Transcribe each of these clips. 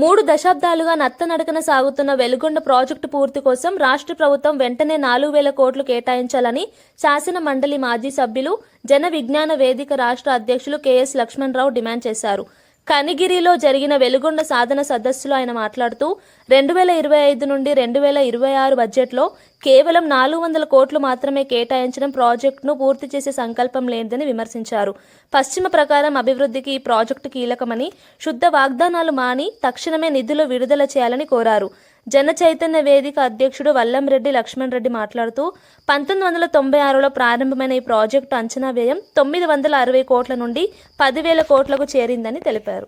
మూడు దశాబ్దాలుగా నత్తనడకన సాగుతున్న వెలుగొండ ప్రాజెక్టు పూర్తి కోసం రాష్ట్ర ప్రభుత్వం వెంటనే నాలుగు వేల కోట్లు కేటాయించాలని శాసన మండలి మాజీ సభ్యులు జన విజ్ఞాన వేదిక రాష్ట్ర అధ్యక్షులు కెఎస్ లక్ష్మణరావు డిమాండ్ చేశారు. కనిగిరిలో జరిగిన వెలుగొండ సాధన సదస్సులో ఆయన మాట్లాడుతూ రెండు వేల ఇరవై ఐదు నుండి రెండు వేల ఇరవై ఆరు బడ్జెట్లో కేవలం నాలుగు వందల కోట్లు మాత్రమే కేటాయించడం ప్రాజెక్టును పూర్తి చేసే సంకల్పం లేనిదని విమర్శించారు. పశ్చిమ ప్రకారం అభివృద్ధికి ఈ ప్రాజెక్టు కీలకమని శుద్ధ వాగ్దానాలు మాని తక్షణమే నిధులు విడుదల చేయాలని కోరారు. జన చైతన్య వేదిక అధ్యక్షుడు వల్లంరెడ్డి లక్ష్మణ్ రెడ్డి మాట్లాడుతూ పంతొమ్మిది వందల తొంభై ఆరులో ప్రారంభమైన ఈ ప్రాజెక్టు అంచనా వ్యయం తొమ్మిది వందల అరవై కోట్ల నుండి పదివేల కోట్లకు చేరిందని తెలిపారు.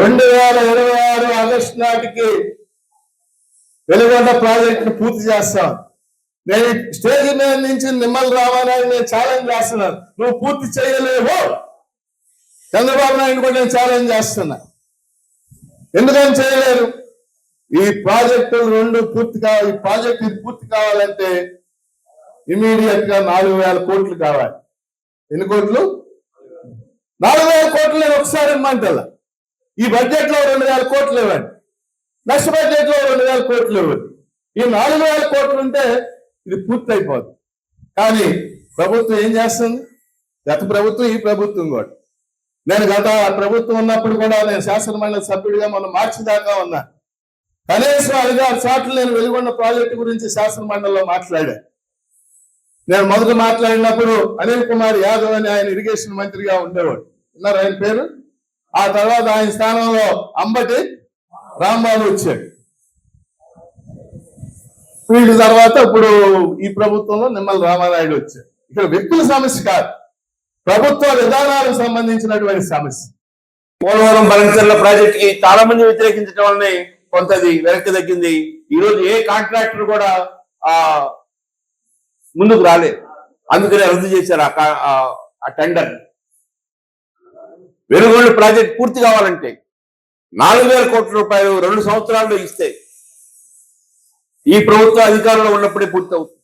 రెండు వేల ఇరవై ఆరు ఆగస్టు నాటికి వెలుగొండ ప్రాజెక్టు పూర్తి చేస్తాం. నేను స్టేజ్ మీద నుంచి నిమ్మల రామారాయణ నేను ఛాలెంజ్ చేస్తున్నాను నువ్వు పూర్తి చేయలేవు. చంద్రబాబు నాయుడు కూడా నేను ఛాలెంజ్ చేస్తున్నా. ఎందుకని చేయలేరు? ఈ ప్రాజెక్టులు రెండు పూర్తి కావాలి ఈ ప్రాజెక్ట్ ఇది పూర్తి కావాలంటే ఇమీడియట్గా నాలుగు వేల కోట్లు కావాలి. ఎన్ని కోట్లు? నాలుగు వేల కోట్లు నేను ఒకసారి ఇమ్మంటలా. ఈ బడ్జెట్లో రెండు వేల కోట్లు ఇవ్వండి. నెక్స్ట్ బడ్జెట్లో రెండు వేల కోట్లు ఇవ్వండి. ఈ నాలుగు వేల కోట్లు ఉంటే ఇది పూర్తి అయిపోతుంది కానీ ప్రభుత్వం ఏం చేస్తుంది? గత ప్రభుత్వం ఈ ప్రభుత్వం కూడా. నేను గత ప్రభుత్వం ఉన్నప్పుడు కూడా నేను శాసనమండలి సభ్యుడిగా మొన్న మార్చి దాకా ఉన్నా. కనీసం ఐదారు సార్లు నేను వెలుగొండ ప్రాజెక్టు గురించి శాసన మండలిలో మాట్లాడాను నేను మొదట మాట్లాడినప్పుడు అనిల్ కుమార్ యాదవ్ అని ఆయన ఇరిగేషన్ మంత్రిగా ఉండేవాడు. విన్నారు ఆయన పేరు? ఆ తర్వాత ఆయన స్థానంలో అంబటి రాంబాబు వచ్చాడు. వీళ్ళ తర్వాత ఇప్పుడు ఈ ప్రభుత్వంలో నిమ్మల రామానాయుడు వచ్చాడు. ఇక్కడ వ్యక్తుల సమస్య కాదు. ప్రభుత్వ విధానాలకు సంబంధించినటువంటి సమస్య. పోలవరం బలంచర్ల ప్రాజెక్ట్కి చాలా మంది వ్యతిరేకించడం వల్లనే కొంతది వెనక్కి తగ్గింది. ఈరోజు ఏ కాంట్రాక్టర్ కూడా ఆ ముందుకు రాలేదు. అందుకనే రద్దు చేశారు ఆ ఆ- టెండర్. వెలుగొండ ప్రాజెక్ట్ పూర్తి కావాలంటే నాలుగు వేల కోట్ల రూపాయలు రెండు సంవత్సరాల్లో ఇస్తే ఈ ప్రభుత్వ అధికారంలో ఉన్నప్పుడే పూర్తి అవుతుంది.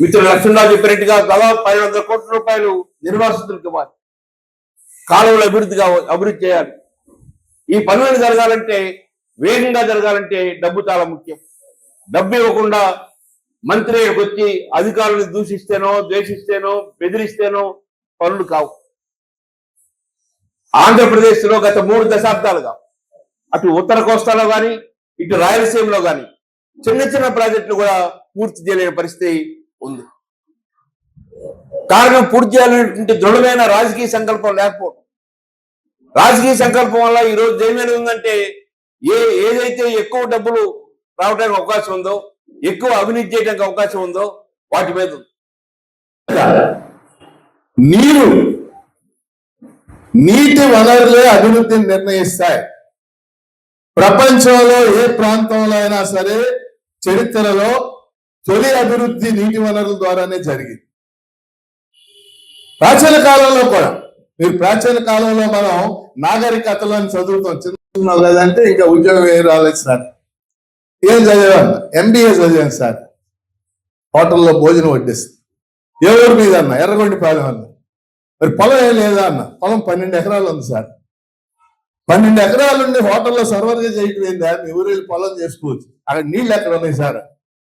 మిత్రులు లక్ష్మణరావు చెప్పినట్టుగా దాదాపు పది వందల కోట్ల రూపాయలు నిర్వాసితులకు ఇవ్వాలి. కాలువలు అభివృద్ధి కావాలి అభివృద్ధి చేయాలి. ఈ పనులు జరగాలంటే వేగంగా జరగాలంటే డబ్బు చాలా ముఖ్యం. డబ్బు ఇవ్వకుండా మంత్రి వచ్చి అధికారులను దూషిస్తేనో ద్వేషిస్తేనో బెదిరిస్తేనో పనులు కావు. ఆంధ్రప్రదేశ్లో గత మూడు దశాబ్దాలుగా అటు ఉత్తర కోస్తాలో కానీ ఇటు రాయలసీమలో కానీ చిన్న చిన్న ప్రాజెక్టులు కూడా పూర్తి చేయలేని పరిస్థితి ఉంది. కారణం పూర్తి చేయాలనేటువంటి దృఢమైన రాజకీయ సంకల్పం లేకపోవడం. రాజకీయ సంకల్పం వల్ల ఈ రోజు ఏమైనా ఉందంటే ఏ ఏదైతే ఎక్కువ డబ్బులు రావడానికి అవకాశం ఉందో ఎక్కువ అవినీతి చేయడానికి అవకాశం ఉందో వాటి మీద నీరు నీటి వనరులే అభివృద్ధిని నిర్ణయిస్తాయి. ప్రపంచంలో ఏ ప్రాంతంలో అయినా సరే చరిత్రలో తొలి అభివృద్ధి నీటి వనరుల ద్వారానే జరిగింది. ప్రాచీన కాలంలో కూడా మీరు ప్రాచీన కాలంలో మనం నాగరికతలో అని చదువుతాం. చిన్న లేదంటే ఇంకా ఉద్యోగం ఏం రాలేదు సార్. ఏం చదివాను ఎంబీఏ చదివాను సార్. హోటల్లో భోజనం వడ్డిస్తుంది ఊరు మీద అన్న? ఎర్రగొండి పాలెం అన్న. మరి పొలం ఏం లేదా అన్న? పొలం పన్నెండు ఎకరాలు ఉంది సార్. పన్నెండు ఎకరాలు ఉండి హోటల్లో సర్వర్గా చేయటం ఏందా? మీ ఊరు వెళ్ళి పొలం చేసుకోవచ్చు. అక్కడ నీళ్ళు ఎక్కడ ఉన్నాయి సార్?